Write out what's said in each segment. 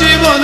জীবন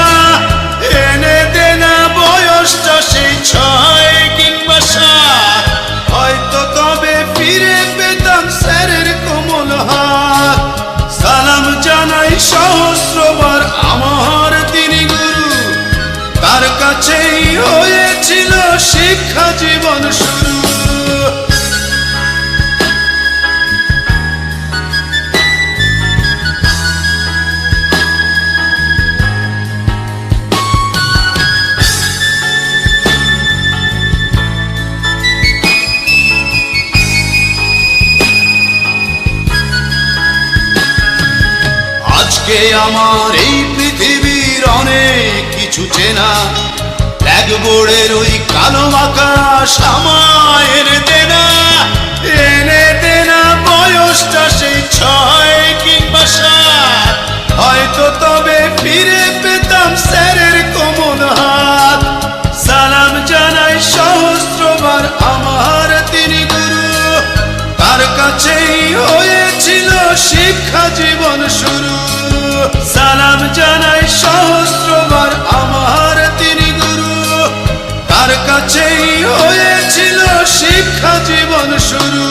কাছেই হয়েছিল শিক্ষা জীবন শুরু। আজকে আমার এই ব্ল্যাকবোর্ডের ওই কালো দেনা। এনে দেনা বয়সটা সেই ছয় কিংবা সাত। হয়তো তবে ফিরে পেতাম স্যারের কোমল হাত। সালাম জানাই সহস্রবার আমার তিনি গুরু। তার কাছেই হয়েছিল শিক্ষা জীবন শুরু। সালাম জানাই তার কাছেই হয়েছিল শিক্ষা জীবন শুরু।